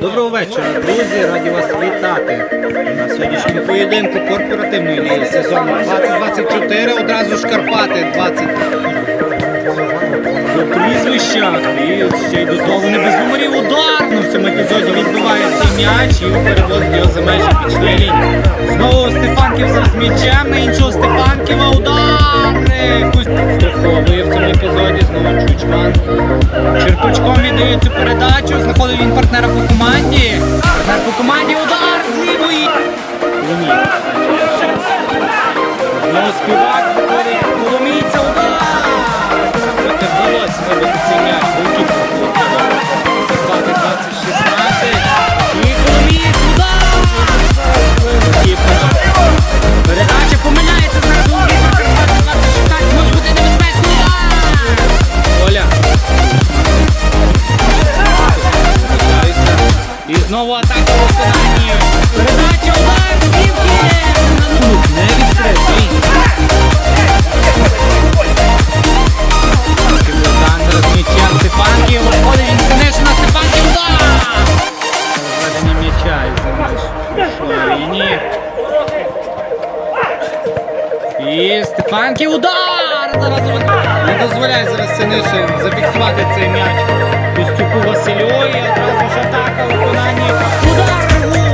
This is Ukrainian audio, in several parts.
Доброго вечора, друзі! Раді вас вітати на сьогоднішньому поєдинку корпоративної ліги сезону 2024. Одразу ж Карпати 20 по прізвищах. І ще й до того не без номерів удар. Ну, в цьому епізоді відбивається м'яч і переводить його за межі пічної лінії. Знову Стефанків з м'ячем на іншого Стефанківа удар. Якусь страховує в цьому епізоді. Знову Чучман. Черпачком віддає цю передачу. Знаходить він партнера по команді. Партнер по команді удар І знову не дозволяє зараз Синишин зафіксувати цей м'яч. Костюку Васильові, одразу ж атака. Удар! Удар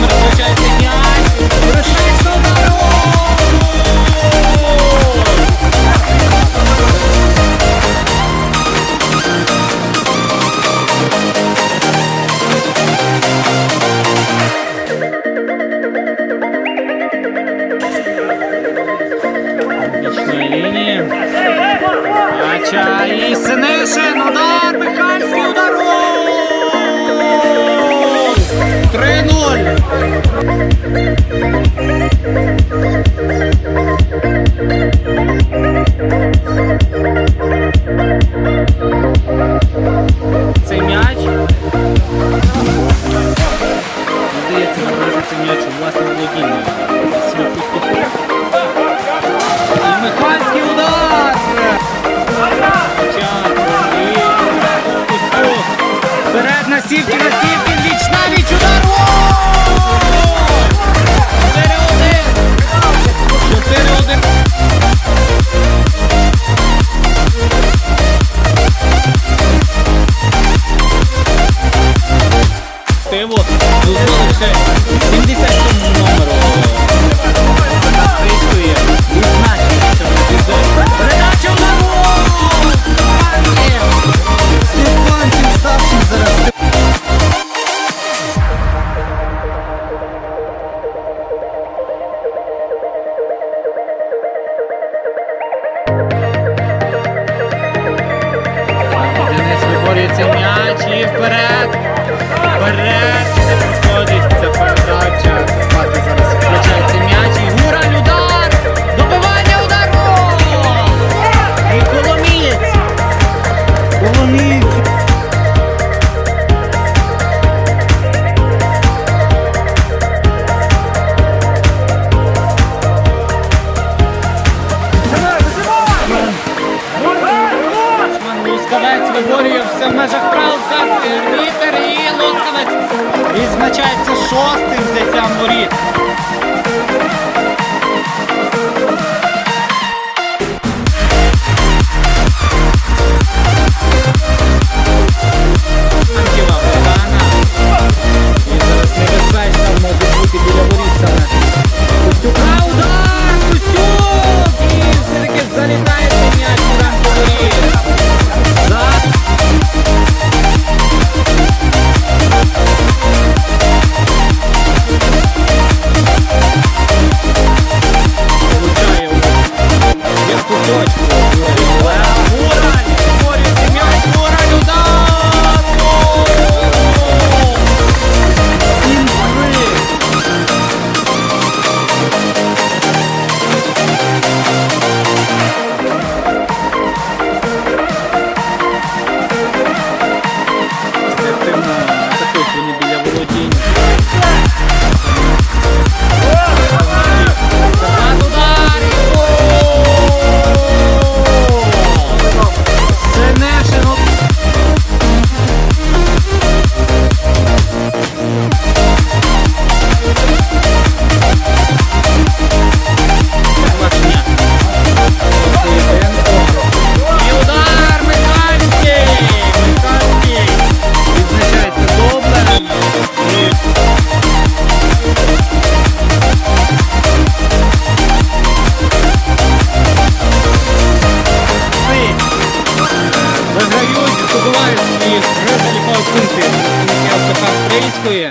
номер включається Вперед на м'яч і Шман Лускавець виборює в межах правил вітер і Лускавець відзначається шостим взяттям воріт.